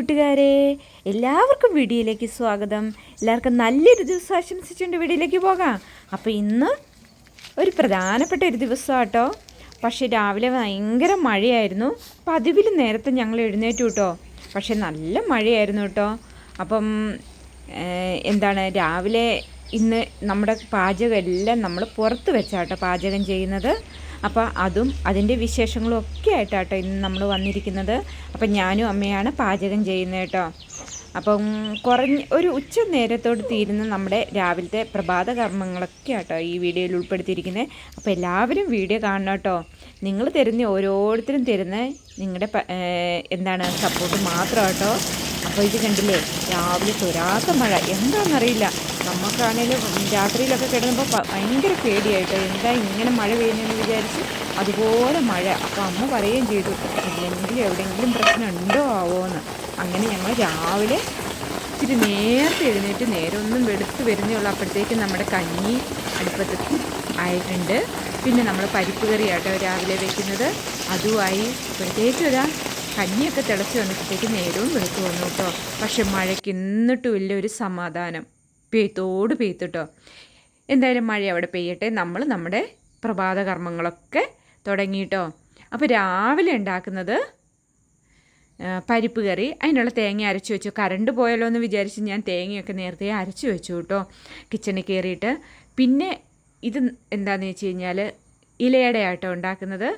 കൂട്ടുകാരെ എല്ലാവർക്കും വീഡിയോയിലേക്ക് സ്വാഗതം. എല്ലാവർക്കും നല്ലൊരു ദിവസം ആശംസിച്ചുകൊണ്ട് വീഡിയോയിലേക്ക് പോകാം. അപ്പോൾ ഇന്ന് ഒരു പ്രധാനപ്പെട്ട ഒരു ദിവസം കേട്ടോ പക്ഷേ രാവിലെ ഭയങ്കര മഴയായിരുന്നു. പതിവിൽ നേരത്തെ ഞങ്ങൾ എഴുന്നേറ്റു കേട്ടോ. പക്ഷേ നല്ല മഴയായിരുന്നു കേട്ടോ. അപ്പം എന്താണ് രാവിലെ ഇന്ന് നമ്മുടെ പാചകം എല്ലാം നമ്മൾ പുറത്ത് വെച്ചാട്ടോ പാചകം ചെയ്യുന്നത്. അപ്പോൾ അതും അതിന്റെ വിശേഷങ്ങളും ഒക്കെ ആയിട്ടാട്ടോ ഇന്ന് നമ്മൾ വന്നിരിക്കുന്നത്. അപ്പം ഞാനും അമ്മയാണ് പാചകം ചെയ്യുന്നത് കേട്ടോ. അപ്പം കുറഞ്ഞ ഒരു ഉച്ച നേരത്തോട് തീരുന്ന നമ്മുടെ രാവിലത്തെ പ്രഭാത കർമ്മങ്ങളൊക്കെ ആട്ടോ ഈ വീഡിയോയിൽ ഉൾപ്പെടുത്തിയിരിക്കുന്നത് അപ്പോൾ എല്ലാവരും വീഡിയോ കാണണം കേട്ടോ. നിങ്ങൾ തരുന്ന ഓരോരുത്തരും തരുന്ന നിങ്ങളുടെ എന്താണ് സപ്പോർട്ട് മാത്രം കേട്ടോ അപ്പോൾ ഇത് കണ്ടില്ലേ? രാവിലെ തൊരാത്ത മഴ. എന്താണെന്നറിയില്ല നമുക്കാണേലും രാത്രിയിലൊക്കെ കിടന്നപ്പോൾ ഭയങ്കര പേടിയായിട്ടോ. എന്താ ഇങ്ങനെ മഴ പെയ്യുന്നതെന്ന് വിചാരിച്ച് അതുപോലെ മഴ. അപ്പോൾ അമ്മ പറയുകയും ചെയ്തു ഇല്ലെങ്കിൽ എവിടെയെങ്കിലും പ്രശ്നം ഉണ്ടോ ആവോ എന്ന് അങ്ങനെ ഞങ്ങൾ രാവിലെ ഇച്ചിരി നേരത്തെ എഴുന്നേറ്റ് നേരെ ഒന്നും വെടുത്ത് വരുന്നേ അപ്പോഴത്തേക്ക് നമ്മുടെ കഞ്ഞി അടുപ്പത്ത് ആയിട്ടുണ്ട്. പിന്നെ നമ്മൾ പരിപ്പ് കറിയാട്ടോ രാവിലെ വെക്കുന്നത്. അതുമായി അപ്പോഴത്തേക്കും ഇതാ കഞ്ഞിയൊക്കെ തിളച്ച് വന്നപ്പോഴത്തേക്ക് നേരവും വെളുത്ത് വന്നു കേട്ടോ. പക്ഷെ മഴയ്ക്ക് എന്നിട്ടും ഇല്ല ഒരു സമാധാനം. പെയ്ത്തോട് പെയ്ത്തിട്ടോ എന്തായാലും മഴ അവിടെ പെയ്യട്ടെ. നമ്മൾ നമ്മുടെ പ്രഭാത കർമ്മങ്ങളൊക്കെ തുടങ്ങിയിട്ടോ അപ്പോൾ രാവിലെ ഉണ്ടാക്കുന്നത് പരിപ്പ് കറി. അതിനുള്ള തേങ്ങ അരച്ച് വെച്ചു. കറണ്ട് പോയല്ലോ എന്ന് വിചാരിച്ച് ഞാൻ തേങ്ങയൊക്കെ നേരത്തെ അരച്ച് വെച്ചു കേട്ടോ. കിച്ചണിൽ കയറിയിട്ട്. പിന്നെ ഇത് എന്താണെന്ന് വെച്ച് കഴിഞ്ഞാൽ ഇലയുടെ ആട്ടോ ഉണ്ടാക്കുന്നത്.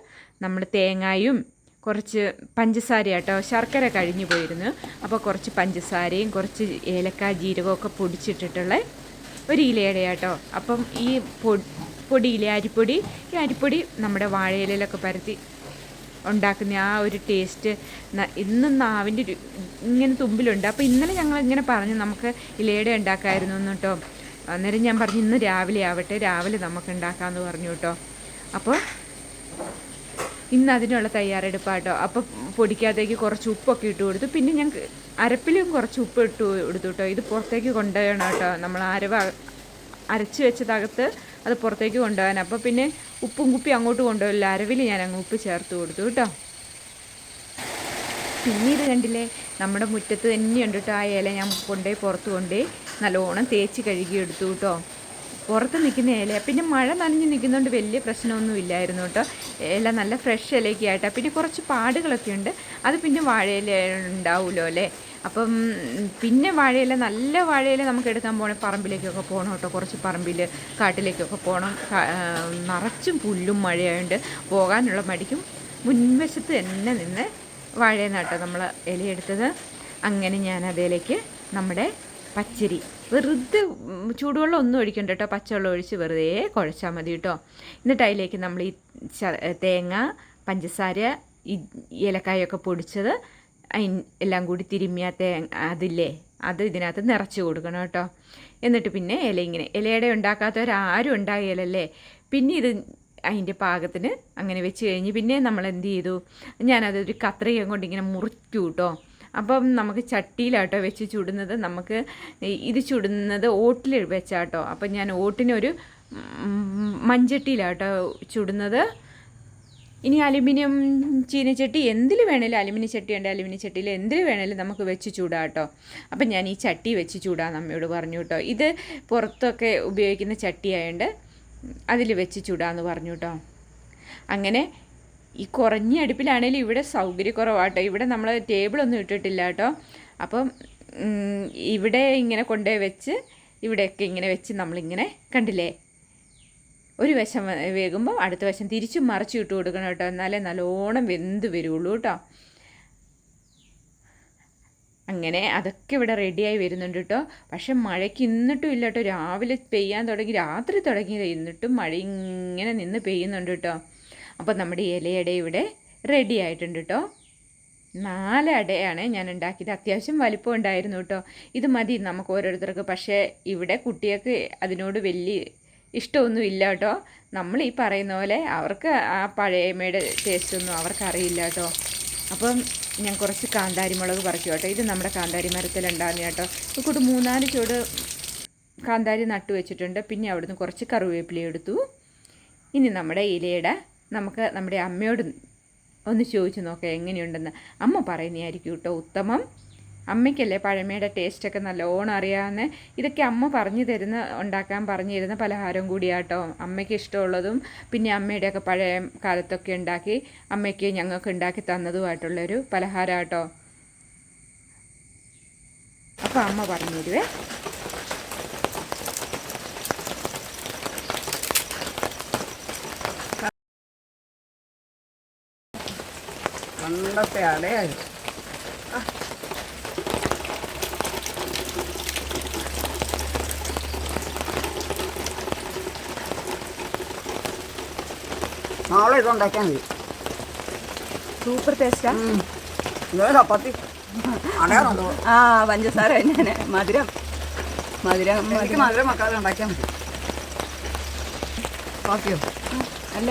നമ്മൾ തേങ്ങായും കുറച്ച് പഞ്ചസാര കേട്ടോ ശർക്കര കഴിഞ്ഞു പോയിരുന്നു. അപ്പോൾ കുറച്ച് പഞ്ചസാരയും കുറച്ച് ഏലക്ക ജീരകമൊക്കെ പൊടിച്ചിട്ടിട്ടുള്ള ഒരു ഇലയുടെ കേട്ടോ അപ്പം ഈ പൊടി പൊടിയിലെ അരിപ്പൊടി? ഈ അരിപ്പൊടി നമ്മുടെ വാഴയിലൊക്കെ പരത്തി ഉണ്ടാക്കുന്ന ആ ഒരു ടേസ്റ്റ് ഇന്നും നാവിന്റെ ഒരു ഇങ്ങനെ തുമ്പിലുണ്ട്. അപ്പോൾ ഇന്നലെ ഞങ്ങൾ ഇങ്ങനെ പറഞ്ഞു നമുക്ക് ഇലയുടെ ഉണ്ടാക്കാമായിരുന്നു എന്ന് കേട്ടോ. അന്നേരം ഞാൻ പറഞ്ഞു ഇന്ന് രാവിലെ ആവട്ടെ രാവിലെ നമുക്ക് ഉണ്ടാക്കാമെന്ന് പറഞ്ഞു കേട്ടോ. അപ്പോൾ ഇന്ന് അതിനുള്ള തയ്യാറെടുപ്പാട്ടോ. അപ്പോൾ പൊടിക്കകത്തേക്ക് കുറച്ച് ഉപ്പൊക്കെ ഇട്ട് കൊടുത്തു. പിന്നെ ഞാൻ അരപ്പിലും കുറച്ച് ഉപ്പ് ഇട്ട് കൊടുത്തു കേട്ടോ ഇത് പുറത്തേക്ക് കൊണ്ടുപോകണം കേട്ടോ നമ്മൾ അരവ അരച്ച് വെച്ചതകത്ത് അത് പുറത്തേക്ക് കൊണ്ടുപോകാൻ അപ്പോൾ പിന്നെ ഉപ്പും കുപ്പി അങ്ങോട്ട് കൊണ്ടുപോകില്ല. അരവിൽ ഞാൻ അങ്ങ് ഉപ്പ് ചേർത്ത് കൊടുത്തു കേട്ടോ. പിന്നീട് കണ്ടില്ലേ നമ്മുടെ മുറ്റത്ത് തന്നെയുണ്ട് കേട്ടോ ആ ഇല. ഞാൻ കൊണ്ടുപോയി പുറത്ത് കൊണ്ടുപോയി നല്ലോണം തേച്ച് കഴുകി എടുത്തു കേട്ടോ. പുറത്ത് നിൽക്കുന്ന ഇല പിന്നെ മഴ നനഞ്ഞ് നിൽക്കുന്നതുകൊണ്ട് വലിയ പ്രശ്നമൊന്നും ഇല്ലായിരുന്നു കേട്ടോ. ഇല നല്ല ഫ്രഷ് ഇലയൊക്കെ ആയിട്ടാണ് പിന്നെ കുറച്ച് പാടുകളൊക്കെ ഉണ്ട്. അത് പിന്നെ വാഴയില ഉണ്ടാവുമല്ലോ അല്ലേ? അപ്പം പിന്നെ വാഴയില നല്ല വാഴയില നമുക്ക് എടുക്കാൻ പോകണം പറമ്പിലേക്കൊക്കെ പോകണം കേട്ടോ. കുറച്ച് പറമ്പിൽ കാട്ടിലേക്കൊക്കെ പോകണം നിറച്ചും പുല്ലും മഴയായതുകൊണ്ട് പോകാനുള്ള മടിക്കും. മുൻവശത്ത് തന്നെ നിന്ന് വാഴയിൽ നട്ടോ നമ്മൾ ഇലയെടുത്തത്. അങ്ങനെ ഞാൻ അതിലേക്ക് നമ്മുടെ പച്ചരി. വെറുതെ ചൂടുവെള്ളം ഒന്നും ഒഴിക്കണ്ട കേട്ടോ പച്ചവെള്ളം ഒഴിച്ച് വെറുതെ കുഴച്ചാൽ മതി കേട്ടോ എന്നിട്ട് അതിലേക്ക് നമ്മൾ ഈ തേങ്ങ പഞ്ചസാര ഈ ഏലക്കായൊക്കെ പൊടിച്ചത് എല്ലാം കൂടി തിരുമ്മിയ തേങ്ങ അതില്ലേ? അത് ഇതിനകത്ത് നിറച്ച് കൊടുക്കണം കേട്ടോ എന്നിട്ട് പിന്നെ ഇല ഇങ്ങനെ ഇലയുടെ ഉണ്ടാക്കാത്തവരാരും ഉണ്ടായില്ലല്ലേ പിന്നെ ഇത് അതിന്റെ പാകത്തിന് അങ്ങനെ വെച്ച് കഴിഞ്ഞ് പിന്നെ നമ്മൾ എന്ത് ചെയ്തു? ഞാനതൊരു കത്രിക കൊണ്ട് ഇങ്ങനെ മുറിച്ചു കേട്ടോ അപ്പം നമുക്ക് ചട്ടിയിലാട്ടോ വെച്ച് ചുടുന്നത്. നമുക്ക് ഇത് ചുടുന്നത് ഓട്ടിൽ വെച്ചാട്ടോ. അപ്പം ഞാൻ ഓട്ടിനൊരു മൺചട്ടിയിലാട്ടോ ചുടുന്നത്. ഇനി അലുമിനിയം ചീനച്ചട്ടി എന്തിൽ വേണേലും അലുമിനിയം ചട്ടി ഉണ്ട് അലുമിനിയം ചട്ടിയിൽ എന്തിൽ വേണേലും നമുക്ക് വെച്ച് ചൂടാം കേട്ടോ അപ്പം ഞാൻ ഈ ചട്ടി വെച്ച് ചൂടാൻ അമ്മയോട് പറഞ്ഞു കേട്ടോ. ഇത് പുറത്തൊക്കെ ഉപയോഗിക്കുന്ന ചട്ടിയായതുകൊണ്ട് അതിൽ വെച്ച് ചൂടാന്ന് പറഞ്ഞു കേട്ടോ. അങ്ങനെ ഈ കുറഞ്ഞ അടുപ്പിലാണേലും ഇവിടെ സൗകര്യക്കുറവാട്ടോ ഇവിടെ നമ്മൾ ടേബിളൊന്നും ഇട്ടിട്ടില്ല കേട്ടോ. അപ്പം ഇവിടെ ഇങ്ങനെ കൊണ്ടുപോയി വെച്ച് ഇവിടെയൊക്കെ ഇങ്ങനെ വെച്ച് നമ്മളിങ്ങനെ കണ്ടില്ലേ? ഒരു വശം വേകുമ്പോൾ അടുത്ത വശം തിരിച്ചു മറിച്ച് ഇട്ട് കൊടുക്കണം കേട്ടോ. എന്നാലേ നല്ലോണം വെന്ത് വരുള്ളൂ കേട്ടോ. അങ്ങനെ അതൊക്കെ ഇവിടെ റെഡിയായി വരുന്നുണ്ട് കേട്ടോ. പക്ഷെ മഴയ്ക്ക് ഇന്നിട്ടും ഇല്ല കേട്ടോ. രാവിലെ പെയ്യാൻ തുടങ്ങി രാത്രി തുടങ്ങിയത് എന്നിട്ടും മഴ ഇങ്ങനെ നിന്ന് പെയ്യുന്നുണ്ട് കേട്ടോ. അപ്പോൾ നമ്മുടെ ഇലയട ഇവിടെ റെഡി ആയിട്ടുണ്ട് കേട്ടോ നാല് അടയാണ് ഞാൻ ഉണ്ടാക്കിയത്. അത്യാവശ്യം വലിപ്പം ഉണ്ടായിരുന്നു കേട്ടോ ഇത് മതി നമുക്ക് ഓരോരുത്തർക്ക്. പക്ഷേ ഇവിടെ കുട്ടികൾക്ക് അതിനോട് വലിയ ഇഷ്ടമൊന്നും ഇല്ല കേട്ടോ നമ്മൾ ഈ പറയുന്ന പോലെ അവർക്ക് ആ പഴയമയുടെ ടേസ്റ്റൊന്നും അവർക്ക് അറിയില്ല കേട്ടോ അപ്പം ഞാൻ കുറച്ച് കാന്താരി മുളക് പറിക്കും കേട്ടോ. ഇത് നമ്മുടെ കാന്താരി മരത്തിലുണ്ടാകുന്ന കേട്ടോ ഇക്കൂട്ട് മൂന്നാൽ ചുവട് കാന്താരി നട്ടു വെച്ചിട്ടുണ്ട്. പിന്നെ അവിടുന്ന് കുറച്ച് കറിവേപ്പില എടുത്തു. ഇനി നമ്മുടെ ഇലയുടെ നമുക്ക് നമ്മുടെ അമ്മയോട് ഒന്ന് ചോദിച്ചു നോക്കാം എങ്ങനെയുണ്ടെന്ന്. അമ്മ പറയുന്നതായിരിക്കും കേട്ടോ ഉത്തമം. അമ്മയ്ക്കല്ലേ പഴമയുടെ ടേസ്റ്റൊക്കെ നല്ലോണം അറിയാവുന്ന? ഇതൊക്കെ അമ്മ പറഞ്ഞു തരുന്ന ഉണ്ടാക്കാൻ പറഞ്ഞു തരുന്ന പലഹാരം കൂടിയാട്ടോ. അമ്മയ്ക്ക് ഇഷ്ടമുള്ളതും പിന്നെ അമ്മയുടെയൊക്കെ പഴയ കാലത്തൊക്കെ ഉണ്ടാക്കി അമ്മയ്ക്ക് ഞങ്ങൾക്ക് ഉണ്ടാക്കി തന്നതുമായിട്ടുള്ളൊരു പലഹാരമാട്ടോ. അപ്പോൾ അമ്മ പറഞ്ഞു തരുവേ. പണ്ടത്തെ അടയായിരുന്നു നാളെ ഇത് ഉണ്ടാക്കാൻ മതി. സൂപ്പർ ടേസ്റ്റാ? ചപ്പാത്തി. ആ പഞ്ചസാര തന്നെ മധുരം. മധുരം എനിക്ക് മധുരം. മക്കളെ ഉണ്ടാക്കാൻ മതി. ബാക്കിയോ? അല്ല.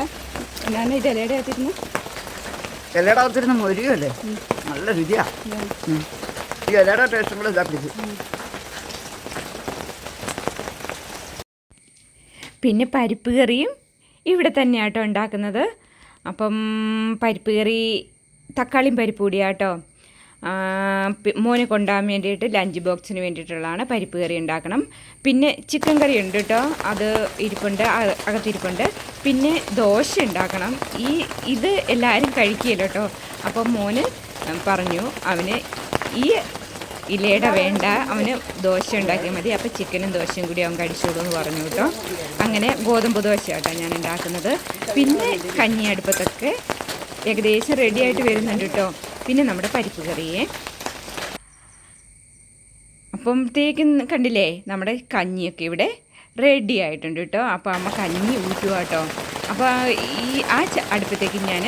ഞാൻ ഇത് ഇലയുടെ അകത്തിരുന്ന് ഇലയുടെ അകത്തിരുന്ന് മൊരിയല്ലേ നല്ല രുചിയാ. ഈ ഇലയുടെ ടേസ്റ്റും കൂടെ ഇതാ പിടിച്ചു പിന്നെ പരിപ്പ് കറിയും ഇവിടെ തന്നെയാട്ടോ ഉണ്ടാക്കുന്നത്. അപ്പം പരിപ്പ് കറി തക്കാളിയും പരിപ്പ് കൂടിയാട്ടോ. മോനെ കൊണ്ടുപോകാൻ വേണ്ടിയിട്ട് ലഞ്ച് ബോക്സിന് വേണ്ടിയിട്ടുള്ളതാണ് പരിപ്പ് കറി ഉണ്ടാക്കണം. പിന്നെ ചിക്കൻ കറി ഉണ്ട് കേട്ടോ അത് ഇരിപ്പുണ്ട് അകത്തിരിപ്പുണ്ട്. പിന്നെ ദോശ ഉണ്ടാക്കണം. ഈ ഇത് എല്ലാവരും കഴിക്കുകയല്ലോ കേട്ടോ അപ്പോൾ മോന് പറഞ്ഞു അവന് ഈ ഇലയുടെ വേണ്ട. അവന് ദോശ ഉണ്ടാക്കിയാൽ മതി. അപ്പോൾ ചിക്കനും ദോശയും കൂടി അവൻ കഴിച്ചോളൂ എന്ന് പറഞ്ഞു കേട്ടോ അങ്ങനെ ഗോതമ്പ് ദോശ കേട്ടോ ഞാൻ ഉണ്ടാക്കുന്നത്. പിന്നെ കഞ്ഞി അടുപ്പത്തൊക്കെ ഏകദേശം റെഡി ആയിട്ട് വരുന്നുണ്ട് കേട്ടോ പിന്നെ നമ്മുടെ പരിപ്പ് കറിയെ. അപ്പോഴത്തേക്കും കണ്ടില്ലേ? നമ്മുടെ കഞ്ഞിയൊക്കെ ഇവിടെ റെഡി ആയിട്ടുണ്ട് കേട്ടോ. അപ്പോൾ അമ്മ കഞ്ഞി ഊറ്റുക കേട്ടോ. അപ്പോൾ ഈ ആ അടുപ്പത്തേക്ക് ഞാൻ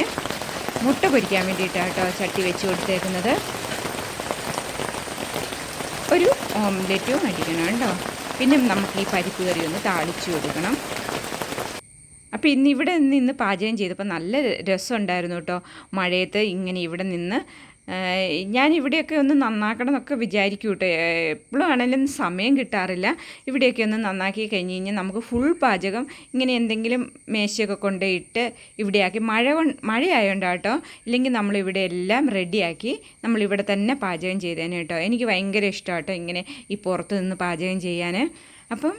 മുട്ട പൊരിക്കാൻ വേണ്ടിയിട്ടാണ് കേട്ടോ ചട്ടി വെച്ച് കൊടുത്തേക്കുന്നത്. ഒരു ഓംലെറ്റും അടിക്കണം കേട്ടോ. പിന്നെ നമുക്ക് ഈ പരിപ്പ് കറി ഒന്ന് താളിച്ചു കൊടുക്കണം. അപ്പോൾ ഇന്ന് ഇവിടെ നിന്ന് പാചകം ചെയ്തപ്പോൾ നല്ല രസമുണ്ടായിരുന്നു കേട്ടോ. മഴയത്ത് ഇങ്ങനെ ഇവിടെ നിന്ന് ഞാൻ ഇവിടെയൊക്കെ ഒന്ന് നന്നാക്കണം എന്നൊക്കെ വിചാരിക്കും കേട്ടോ. എപ്പോഴും ആണെങ്കിലും സമയം കിട്ടാറില്ല. ഇവിടെയൊക്കെ ഒന്ന് നന്നാക്കി കഴിഞ്ഞ് കഴിഞ്ഞാൽ നമുക്ക് ഫുൾ പാചകം ഇങ്ങനെ എന്തെങ്കിലും മേശയൊക്കെ കൊണ്ടുപോയിട്ട് ഇവിടെയാക്കി. മഴ കൊ- മഴയായോണ്ടാ കേട്ടോ. ഇല്ലെങ്കിൽ നമ്മളിവിടെ എല്ലാം റെഡിയാക്കി നമ്മളിവിടെ തന്നെ പാചകം ചെയ്തേനെ കേട്ടോ. എനിക്ക് ഭയങ്കര ഇഷ്ടമാണ് കേട്ടോ ഇങ്ങനെ ഈ പുറത്ത് നിന്ന് പാചകം ചെയ്യാൻ. അപ്പം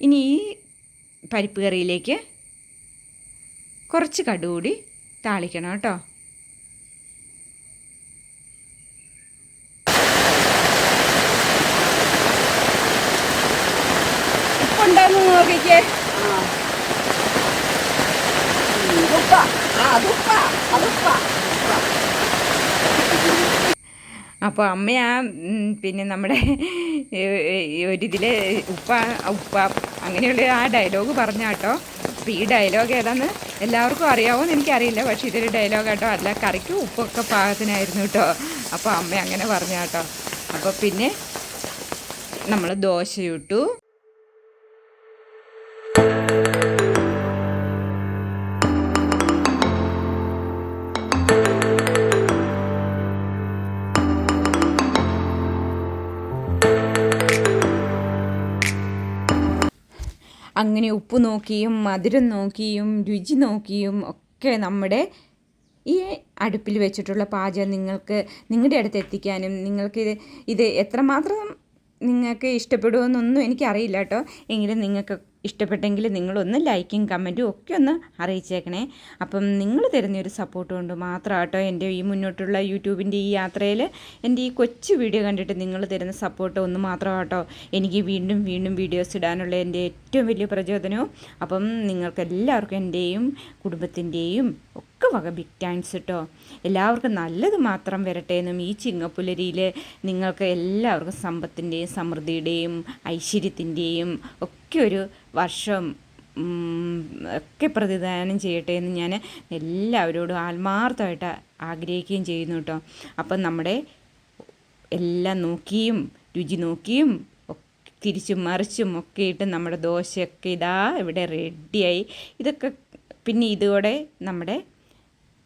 ഇനി ഈ പരിപ്പ് കറിയിലേക്ക് കുറച്ച് കടുകൂടി താളിക്കണം കേട്ടോ. ഉപ്പുണ്ടോന്ന് നോക്കിക്കേ. ഉപ്പ. ആ അതുപ്പ അതുപ്പ അപ്പോൾ അമ്മയാ പിന്നെ നമ്മുടെ ഒരിതിൽ ഉപ്പ ഉപ്പ അങ്ങനെയുള്ള ആ ഡയലോഗ് പറഞ്ഞ കേട്ടോ. അപ്പോൾ ഈ ഡയലോഗ് ഏതാന്ന് എല്ലാവർക്കും അറിയാവോ എന്ന് എനിക്കറിയില്ല. പക്ഷേ ഇതൊരു ഡയലോഗ് കേട്ടോ അല്ല കറിക്ക് ഉപ്പൊക്കെ പാകത്തിനായിരുന്നു കേട്ടോ. അപ്പോൾ അമ്മ അങ്ങനെ പറഞ്ഞ കേട്ടോ. അപ്പോൾ പിന്നെ നമ്മൾ ദോശ ചുട്ടു അങ്ങനെ ഉപ്പ് നോക്കിയും മധുരം നോക്കിയും രുചി നോക്കിയും ഒക്കെ നമ്മുടെ ഈ അടുപ്പിൽ വെച്ചിട്ടുള്ള പാചകം നിങ്ങൾക്ക് നിങ്ങളുടെ അടുത്ത് എത്തിക്കാനും നിങ്ങൾക്ക് ഇത് ഇത് എത്രമാത്രം നിങ്ങൾക്ക് ഇഷ്ടപ്പെടുമെന്നൊന്നും എനിക്കറിയില്ല കേട്ടോ. എങ്കിലും നിങ്ങൾക്ക് ഇഷ്ടപ്പെട്ടെങ്കിൽ നിങ്ങളൊന്ന് ലൈക്കും കമന്റും ഒക്കെ ഒന്ന് അറിയിച്ചേക്കണേ. അപ്പം നിങ്ങൾ തരുന്നൊരു സപ്പോർട്ട് കൊണ്ട് മാത്രം കേട്ടോ എന്റെ ഈ മുന്നോട്ടുള്ള യൂട്യൂബിന്റെ ഈ യാത്രയിൽ എന്റെ ഈ കൊച്ചു വീഡിയോ കണ്ടിട്ട് നിങ്ങൾ തരുന്ന സപ്പോർട്ട് ഒന്ന് മാത്രം കേട്ടോ എനിക്ക് വീണ്ടും വീണ്ടും വീഡിയോസ് ഇടാനുള്ള എന്റെ ഏറ്റവും വലിയ പ്രചോദനവും. അപ്പം നിങ്ങൾക്കെല്ലാവർക്കും എന്റെയും കുടുംബത്തിന്റെയും ഒക്കെ വക ബിഗ് താങ്ക്സ് കേട്ടോ എല്ലാവർക്കും നല്ലത് മാത്രം വരട്ടെ എന്നും ഈ ചിങ്ങപ്പുലരിയിൽ നിങ്ങൾക്ക് എല്ലാവർക്കും സമ്പത്തിന്റെയും സമൃദ്ധിയുടെയും ഐശ്വര്യത്തിന്റെയും ഒക്കെ ഒരു വർഷം ഒക്കെ പ്രതിദാനം ചെയ്യട്ടെ എന്ന് ഞാൻ എല്ലാവരോടും ആത്മാർത്ഥമായിട്ട് ആഗ്രഹിക്കുകയും ചെയ്യുന്നു കേട്ടോ. അപ്പം നമ്മുടെ എല്ലാം നോക്കിയും രുചി നോക്കിയും ഒക്കെ തിരിച്ചും മറിച്ചും ഒക്കെ ഇട്ട് നമ്മുടെ ദോശയൊക്കെ ഇതാ ഇവിടെ റെഡിയായി. ഇതൊക്കെ പിന്നെ ഇതോടെ നമ്മുടെ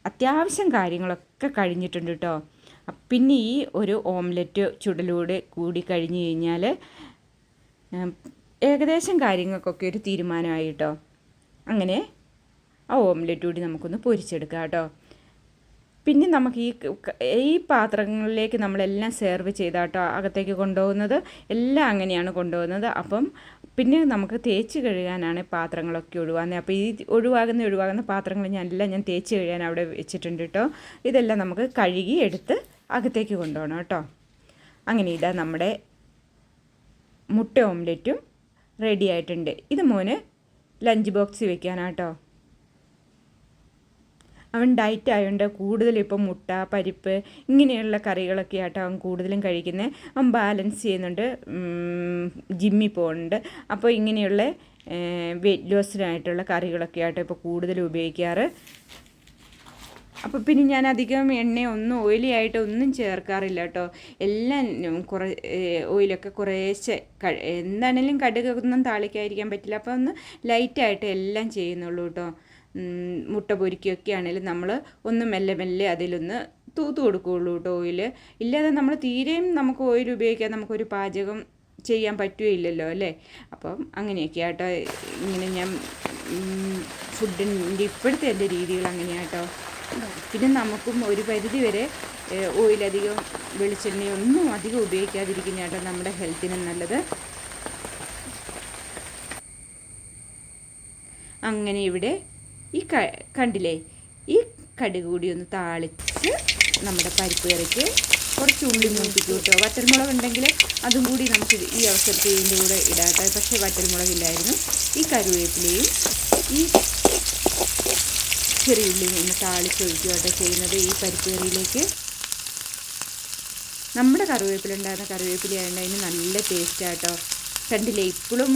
അത്യാവശ്യം കാര്യങ്ങളൊക്കെ കഴിഞ്ഞിട്ടുണ്ട് കേട്ടോ. പിന്നെ ഈ ഒരു ഓംലെറ്റ് ചുടലൂടെ കൂടി കഴിഞ്ഞ് കഴിഞ്ഞാൽ ഏകദേശം കാര്യങ്ങൾക്കൊക്കെ ഒരു തീരുമാനമായി കേട്ടോ അങ്ങനെ ആ ഓംലെറ്റ് കൂടി നമുക്കൊന്ന് പൊരിച്ചെടുക്കാം കേട്ടോ. പിന്നെ നമുക്ക് ഈ ഈ പാത്രങ്ങളിലേക്ക് നമ്മളെല്ലാം സെർവ് ചെയ്താട്ടോ അകത്തേക്ക് കൊണ്ടുപോകുന്നത്. എല്ലാം അങ്ങനെയാണ് കൊണ്ടുപോകുന്നത്. അപ്പം പിന്നെ നമുക്ക് തേച്ച് കഴുകാനാണ് പാത്രങ്ങളൊക്കെ ഒഴിവാകുന്നത്. അപ്പോൾ ഈ ഒഴിവാകുന്ന ഒഴിവാകുന്ന പാത്രങ്ങൾ ഞാൻ എല്ലാം ഞാൻ തേച്ച് കഴുകാൻ അവിടെ വെച്ചിട്ടുണ്ട് കേട്ടോ ഇതെല്ലാം നമുക്ക് കഴുകി എടുത്ത് അകത്തേക്ക് കൊണ്ടുപോകണം കേട്ടോ. അങ്ങനെ ഇതാ നമ്മുടെ മുട്ട ഓംലെറ്റും റെഡി ആയിട്ടുണ്ട്. ഇത് മോന് ലഞ്ച് ബോക്സിൽ വെക്കാനാട്ടോ അവൻ ഡയറ്റ് ആയതുകൊണ്ട് കൂടുതലും ഇപ്പം മുട്ട പരിപ്പ് ഇങ്ങനെയുള്ള കറികളൊക്കെ ആട്ടോ അവൻ കൂടുതലും കഴിക്കുന്നത് അവൻ ബാലൻസ് ചെയ്യുന്നുണ്ട്. ജിമ്മിൽ പോകുന്നുണ്ട് അപ്പോൾ ഇങ്ങനെയുള്ള വെയിറ്റ് ലോസിനായിട്ടുള്ള കറികളൊക്കെ ആട്ടോ ഇപ്പോൾ കൂടുതൽ ഉപയോഗിക്കാറ്. അപ്പോൾ പിന്നെ ഞാൻ അധികം എണ്ണ ഒന്നും ഓയിലി ആയിട്ട് ഒന്നും ചേർക്കാറില്ല കേട്ടോ എല്ലാം കുറേ ഓയിലൊക്കെ കുറേശ്ശെ എന്താണെങ്കിലും കടുകൊന്നും താളിക്കാതിരിക്കാൻ പറ്റില്ല. അപ്പോൾ ഒന്ന് ലൈറ്റായിട്ട് എല്ലാം ചെയ്യുന്നുള്ളൂ കേട്ടോ മുട്ട പൊരിക്കുകയൊക്കെ ആണെങ്കിലും നമ്മൾ ഒന്ന് മെല്ലെ മെല്ലെ അതിലൊന്ന് തൂത്ത് കൊടുക്കുകയുള്ളൂ കേട്ടോ ഓയിൽ ഇല്ലാതെ നമ്മൾ തീരെയും നമുക്ക് ഓയിൽ ഉപയോഗിക്കാൻ നമുക്കൊരു പാചകം ചെയ്യാൻ പറ്റുകയില്ലല്ലോ അല്ലേ? അപ്പം അങ്ങനെയൊക്കെ ആട്ടോ. ഇങ്ങനെ ഞാൻ ഫുഡിന്റെ ഇപ്പോഴത്തെ എന്റെ രീതികൾ അങ്ങനെയാട്ടോ. പിന്നെ നമുക്കും ഒരു പരിധി വരെ ഓയിലധികം വെളിച്ചെണ്ണയൊന്നും അധികം ഉപയോഗിക്കാതിരിക്കുന്നതാണ് നമ്മുടെ ഹെൽത്തിന് നല്ലത്. അങ്ങനെ ഇവിടെ ഈ കണ്ടില്ലേ ഈ കടുക് കൂടി ഒന്ന് താളിച്ച് നമ്മുടെ പരിപ്പ് കറിക്ക് കുറച്ച് ഉള്ളി മൂപ്പിക്കും കേട്ടോ. വറ്റൽമുളക് ഉണ്ടെങ്കിൽ അതും കൂടി നമുക്ക് ഈ അവസരത്തിൽ ഇതിന്റെ കൂടെ ഇടാട്ടെ പക്ഷേ വറ്റൽമുളകില്ലായിരുന്നു ഈ കരുവേപ്പിലയും ഈ ചെറിയ ഉള്ളി ഒന്ന് താളിച്ചൊഴിക്കുകയാട്ടോ ചെയ്യുന്നത് ഈ പരിപ്പുകറിയിലേക്ക് നമ്മുടെ കറിവേപ്പില ഉണ്ടായിരുന്ന കറിവേപ്പില ആയതുകൊണ്ട് അതിന് നല്ല ടേസ്റ്റാട്ടോ കണ്ടില്ലേ? ഇപ്പോഴും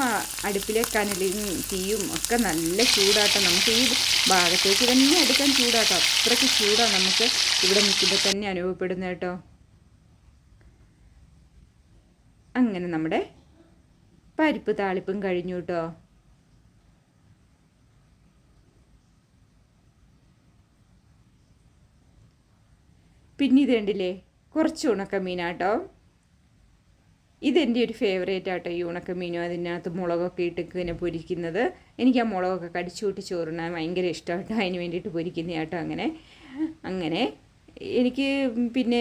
അടുപ്പിലെ കനലും തീയും ഒക്കെ നല്ല ചൂടാട്ടോ. നമുക്ക് ഈ ഭാഗത്തേക്ക് തന്നെ എടുക്കാൻ ചൂടാട്ടോ. അത്രയ്ക്ക് ചൂടാണ് നമുക്ക് ഇവിടെ നിൽക്കുമ്പോൾ തന്നെ അനുഭവപ്പെടുന്നത് കേട്ടോ. അങ്ങനെ നമ്മുടെ പരിപ്പ് താളിപ്പും കഴിഞ്ഞു കേട്ടോ. പിന്നെ ഇത് കണ്ടില്ലേ കുറച്ച് ഉണക്കമീനാട്ടോ. ഇതെന്റെ ഒരു ഫേവറേറ്റ് ആട്ടോ ഈ ഉണക്കമീനും അതിനകത്ത് മുളകൊക്കെ ഇട്ട് ഇങ്ങനെ പൊരിക്കുന്നത്. എനിക്ക് ആ മുളകൊക്കെ കടിച്ചു കൂട്ടി ചോറിനാൻ ഭയങ്കര ഇഷ്ടമാട്ടോ. അതിന് വേണ്ടിയിട്ട് പൊരിക്കുന്ന ആട്ടോ അങ്ങനെ. അങ്ങനെ. എനിക്ക് പിന്നെ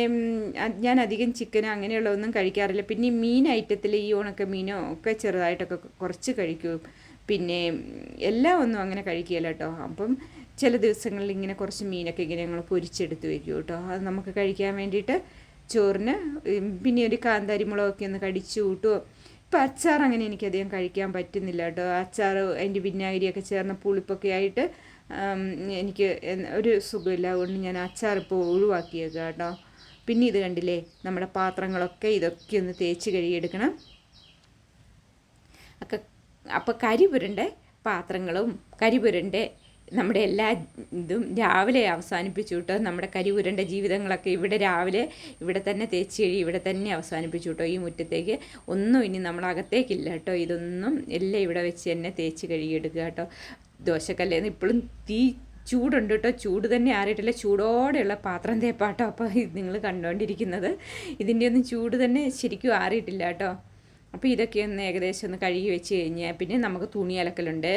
ഞാൻ അധികം ചിക്കൻ അങ്ങനെയുള്ളതൊന്നും കഴിക്കാറില്ല. പിന്നെ മീൻ ഐറ്റത്തിൽ ഈ ഉണക്ക മീനോ ഒക്കെ ചെറുതായിട്ടൊക്കെ കുറച്ച് കഴിക്കും. പിന്നെ എല്ലാം ഒന്നും അങ്ങനെ കഴിക്കുകയില്ല കേട്ടോ. അപ്പം ചില ദിവസങ്ങളിൽ ഇങ്ങനെ കുറച്ച് മീനൊക്കെ ഇങ്ങനെ ഞങ്ങൾ പൊരിച്ചെടുത്ത് വെക്കും കേട്ടോ. അത് നമുക്ക് കഴിക്കാൻ വേണ്ടിയിട്ട് ചോറിന് പിന്നെ ഒരു കാന്താരി മുളകൊക്കെ ഒന്ന് കടിച്ചു കൂട്ടുമോ ഇപ്പം അച്ചാർ അങ്ങനെ എനിക്കധികം കഴിക്കാൻ പറ്റുന്നില്ല കേട്ടോ. അച്ചാർ അതിന്റെ വിനാഗിരിയൊക്കെ ചേർന്ന പുളിപ്പൊക്കെ ആയിട്ട് എനിക്ക് ഒരു സുഖമില്ല. അതുകൊണ്ട് ഞാൻ അച്ചാർ ഇപ്പോൾ ഒഴിവാക്കിയേക്കാം കേട്ടോ. പിന്നെ ഇത് കണ്ടില്ലേ നമ്മുടെ പാത്രങ്ങളൊക്കെ ഇതൊക്കെ ഒന്ന് തേച്ച് കഴുകിയെടുക്കണം. അപ്പോൾ കരിപുരണ്ട പാത്രങ്ങളും കരിപുരണ്ട നമ്മുടെ എല്ലാ ഇതും രാവിലെ അവസാനിപ്പിച്ചു കേട്ടോ. നമ്മുടെ കരിപുരന്റെ ജീവിതങ്ങളൊക്കെ ഇവിടെ രാവിലെ ഇവിടെ തന്നെ തേച്ച് കഴി ഇവിടെ തന്നെ അവസാനിപ്പിച്ചു കേട്ടോ ഈ മുറ്റത്തേക്ക്. ഒന്നും ഇനി നമ്മളകത്തേക്കില്ല കേട്ടോ. ഇതൊന്നും എല്ലാം ഇവിടെ വെച്ച് തന്നെ തേച്ച് കഴുകിയെടുക്കുക കേട്ടോ. ദോശക്കല്ലേന്ന് ഇപ്പോഴും തീ ചൂടുണ്ട് കേട്ടോ. ചൂട് തന്നെ ആറിയിട്ടില്ല. ചൂടോടെയുള്ള പാത്രം തേപ്പാട്ടോ. അപ്പോൾ ഇത് നിങ്ങൾ കണ്ടുകൊണ്ടിരിക്കുന്നത് ഇതിന്റെ ഒന്നും ചൂട് തന്നെ ശരിക്കും ആറിയിട്ടില്ല കേട്ടോ. അപ്പോൾ ഇതൊക്കെ ഒന്ന് ഏകദേശം ഒന്ന് കഴുകി വെച്ച് കഴിഞ്ഞാൽ പിന്നെ നമുക്ക് തുണി അലക്കലുണ്ട്.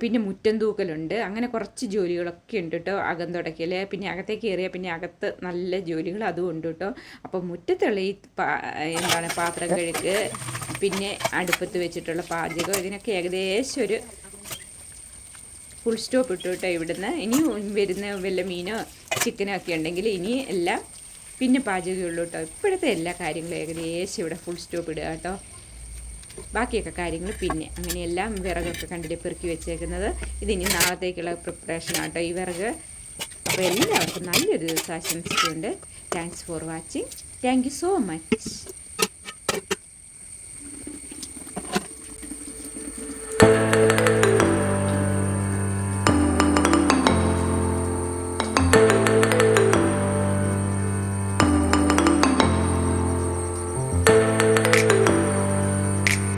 പിന്നെ മുറ്റം തൂക്കലുണ്ട്. അങ്ങനെ കുറച്ച് ജോലികളൊക്കെ ഉണ്ട് കേട്ടോ അകം തുടക്കൽ പിന്നെ അകത്തേക്ക് കയറിയാൽ പിന്നെ അകത്ത് നല്ല ജോലികൾ അതും ഉണ്ട് കേട്ടോ അപ്പോൾ മുറ്റത്തുള്ള ഈ എന്താണ് പാത്രം കഴുക്ക് പിന്നെ അടുപ്പത്ത് വെച്ചിട്ടുള്ള പാചകം. ഇതിനൊക്കെ ഏകദേശം ഒരു ഫുൾ സ്റ്റോപ്പ് ഇട്ടു കേട്ടോ ഇവിടുന്ന്. ഇനി വരുന്ന വല്ല മീനോ ചിക്കനോ ഒക്കെ ഉണ്ടെങ്കിൽ ഇനി എല്ലാം പിന്നെ പാചകമുള്ളൂ കേട്ടോ. ഇപ്പോഴത്തെ എല്ലാ കാര്യങ്ങളും ഏകദേശം ഇവിടെ ഫുൾ സ്റ്റോപ്പ് ഇടുക കേട്ടോ. ബാക്കിയൊക്കെ കാര്യങ്ങൾ പിന്നെ അങ്ങനെയെല്ലാം വിറകൊക്കെ കണ്ടിട്ട് പെറുക്കി വെച്ചേക്കുന്നത്. ഇതിനി നാളത്തേക്കുള്ള പ്രിപ്പറേഷൻ ആട്ടോ ഈ വിറക്. അപ്പോൾ എല്ലാവർക്കും നല്ലൊരു ദിവസം ആശംസിച്ചുകൊണ്ട് thanks for watching thank you so much